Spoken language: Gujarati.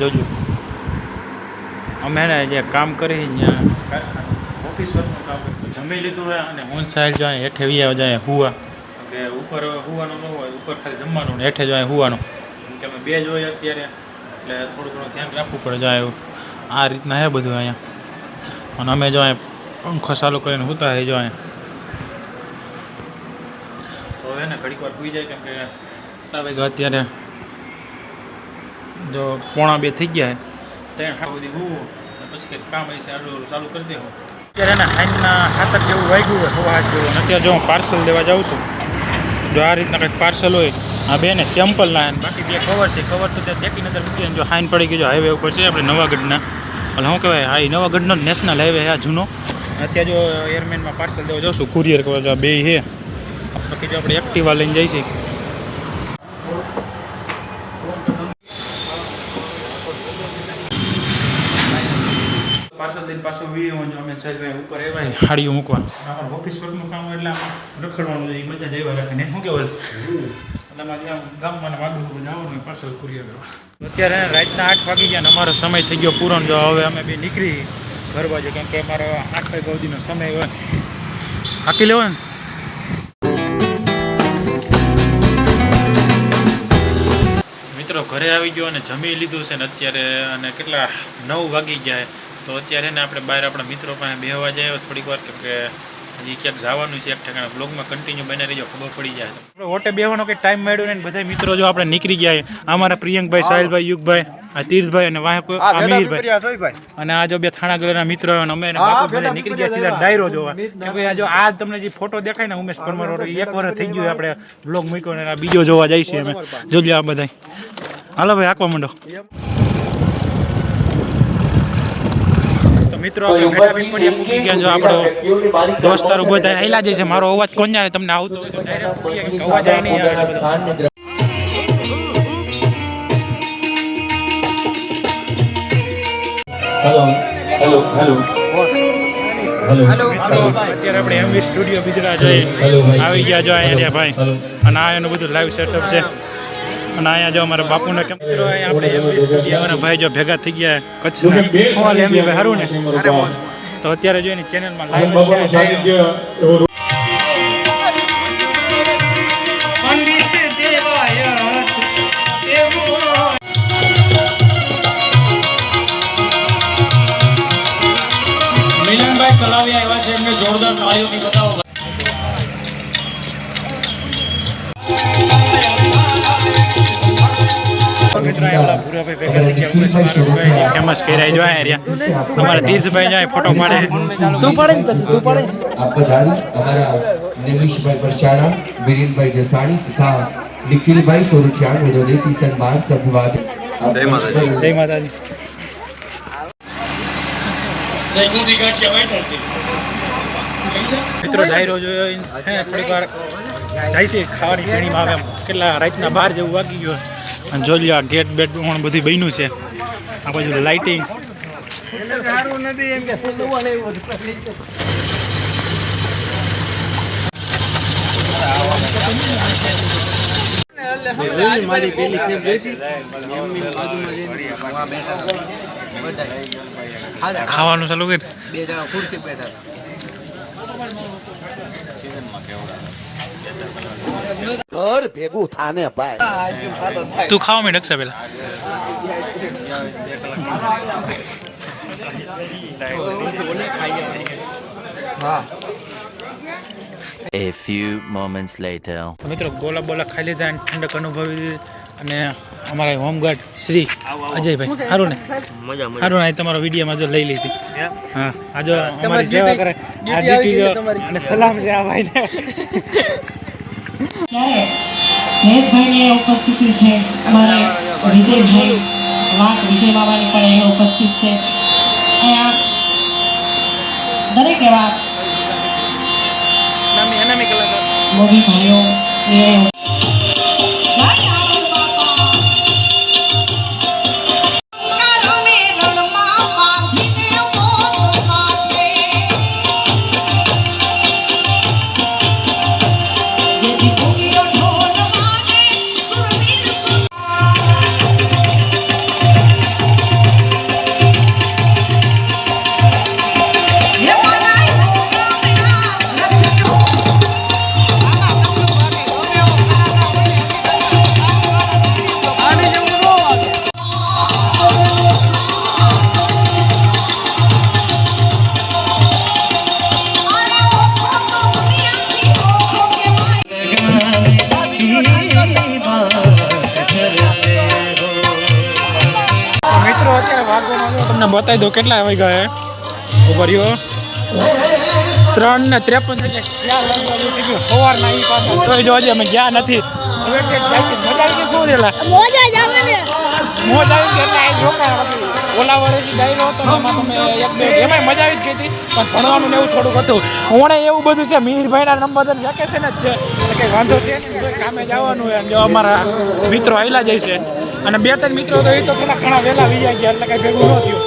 હે ને જે કામ કરી ત્યાં ઓફિસ વર્કનું કામ જમી લીધું હોય અને હું સાહેબ જાય હેઠે વ્યા જાય હુવા. કે ઉપર હુવાનું ન હોય ઉપર ખાલી જમવાનું ને હેઠે જાય હુવાનું. કે અમે બે જ હોય અત્યારે એટલે થોડું ઘણું ધ્યાન રાખવું પડે જાય એવું. આ રીતના હે બધું અહીંયા. અને અમે જો પંખો ચાલુ કરીને હુતા હે જો અહીંયા તો હવે ને ઘડીક વાર પૂઈ જાય કેમ કે અત્યારે જો પોણા બે થઈ ગયા ત્રણ બધી હોવું પછી કંઈક કામ હશે આડું ચાલુ કરી દેવું અત્યારે એને હાઈના હાથક જેવું વાગ્યું હોય હાથ જેવું. અત્યારે જો હું પાર્સલ દેવા જાઉં છું, જો આ રીતના કંઈક પાર્સલ હોય, આ બેને સેમ્પલ ના બાકી જે કવર છે કવર તો ત્યાં દેખી નજર મૂકી જો હાઈન પડી ગયો હાઈવે ઉપર છે આપણે નવાગઢના. એટલે શું કહેવાય હા નવાગઢનો નેશનલ હાઈવે આ જૂનો. અત્યારે જો એરમેનમાં પાર્સલ દેવા જાઉં છું કુરિયર કવર આ બે છે. બાકી જો આપણે એક્ટિવા લઈને જઈ પાર્સલ દઈને પાછું વી જો અમે સાહેબ ઉપર એવા હાડીઓ મૂકવા અમારું ઓફિસ વર્કનું કામ એટલે રખડવાનું એ બધા જ એવા રાખે. ને શું કહેવાય? એટલે અમારે ગામમાં વાડું જવાનું પાર્સલ કુરિયર કરવા. અત્યારે રાતના આઠ વાગી ગયા ને અમારો સમય થઈ ગયો પૂરો જો હવે અમે બી નીકળી ઘર બાજુ કેમ કે અમારો આઠ વાગ્યા સુધીનો સમય હોય. હાકી લેવો ને. મિત્રો ઘરે આવી ગયો અને જમી લીધું છે ને અત્યારે અને કેટલા? નવ વાગી ગયા. તો અત્યારે ને આપણે બહાર આપણા મિત્રો પાસે બેહવા જાય થોડીક વાર કે હજી ક્યાંક જવાનું છે એક ઠેકાણા. બ્લોગમાં કન્ટિન્યુ બને રહીજો ખબર પડી જાય. આપણે હોટે બેહવાનો કંઈ ટાઈમ મળ્યો ને બધા મિત્રો જો આપણે નીકળી ગયા અમારા પ્રિયંકભાઈ સાહિલભાઈ યુગભાઈ આ તીર્થભાઈ અને વાહ અમીરભાઈ. અને આ જો બે થાણા ગલેના મિત્રો અને અમે નીકળી ગયા સીધા ડાયરો જોવા. કે ભાઈ આ જો આ તમને જે ફોટો દેખાય ને ઉમેશ પરમાર એક વર્ષ થઈ ગયું આપણે બ્લોગ મૂક્યો ને આ બીજો જોવા છે અમે. જોજો આ બધા હાલો ભાઈ આકવા માંડો. મિત્રો આપણે ભેગા પીપળીએ પૂકી ગયા જો આપણો દોસ્તારો બધા આયલા જાય છે મારો અવાજ કોણ જાણે તમને આવતો હોય તો અવાજ આય નહીં આવે હેલો હેલો હેલો હેલો મિત્રો અત્યારે આપણે એમવી સ્ટુડિયો બિદડા જઈ આવી ગયા જો અહીંયા ભાઈ. અને આ એનું બધું લાઈવ સેટઅપ છે. અને અહીંયા જો અમારા બાપુને કેમ આપણે ભાઈ જો ભેગા થઈ ગયા કચ્છના. ભાઈ હારું ને? તો અત્યારે જો એની ચેનલમાં લાઈવ કલાવી આવ્યા છે એમને જોરદાર તાળીઓથી ફેમસ કર્યા? અમારા તીર્થભાઈ જાય ફોટો પાડે. તું પડે ને પછી તું પડે. અમારા નિમિષભાઈ પરચાણા વિરેનભાઈ જસાણી તથા નિખિલભાઈ સોરઠિયાણ વિરોધી સન્માન સભિવાદ જય માતાજી. જયકુંડી ગાંઠિયા મિત્રો જાહેરો જોયો થોડીક વાર. જાય છે ખાવાની પીણીમાં આવે એમ. કેટલા રાતના બાર જેવું વાગી ગયો અને જોઈ લ્યો આ ગેટ બેટ પણ બધી બન્યું છે. આ બાજુ લાઇટિંગ મારી ખાવાનું ચાલુ કરી બે જણા ખુરશી બેઠા ઘર ભેગું થાને ભાઈ. તું ખાવા મેં અક્ષા પેલા. હા A few moments later. મિત્રો ગોલા બોલા ખાઈ લીધા અને ઠંડક અનુભવી અને અમારા હોમગાર્ડ શ્રી અજયભાઈ. સારું ને? સારું ને તમારો વિડીયોમાં જો લઈ લીધી. હા આ જો અમારી સેવા કરે. આ ડ્યુટી અને સલામ છે આ ભાઈને. ત્યારે જયેશભાઈની ઉપસ્થિતિ છે. અમારે વિજયભાઈ વાઘ વિજય મામાની પણ અહીંયા ઉપસ્થિત છે. અહીંયા દરેક એવા મોદી ભાઈઓ બાકી ઓલા કેટલા ડાયરો હતો ને એમાં તમે એક બે એમાંય મજા આવી જ ગઈ હતી. પણ ભણવાનું ને એવું થોડુંક હતું. ઓણે એવું બધું છે મિહિરભાઈના નંબર વેકેશન જ છે. કંઈ વાંધો છે કામે જવાનું જો અમારા મિત્રો આવેલા જાય છે. અને બે ત્રણ મિત્રો તો એ તો થોડા ઘણા વહેલા વી ગયા એટલે કંઈ ભેગું ન થયું.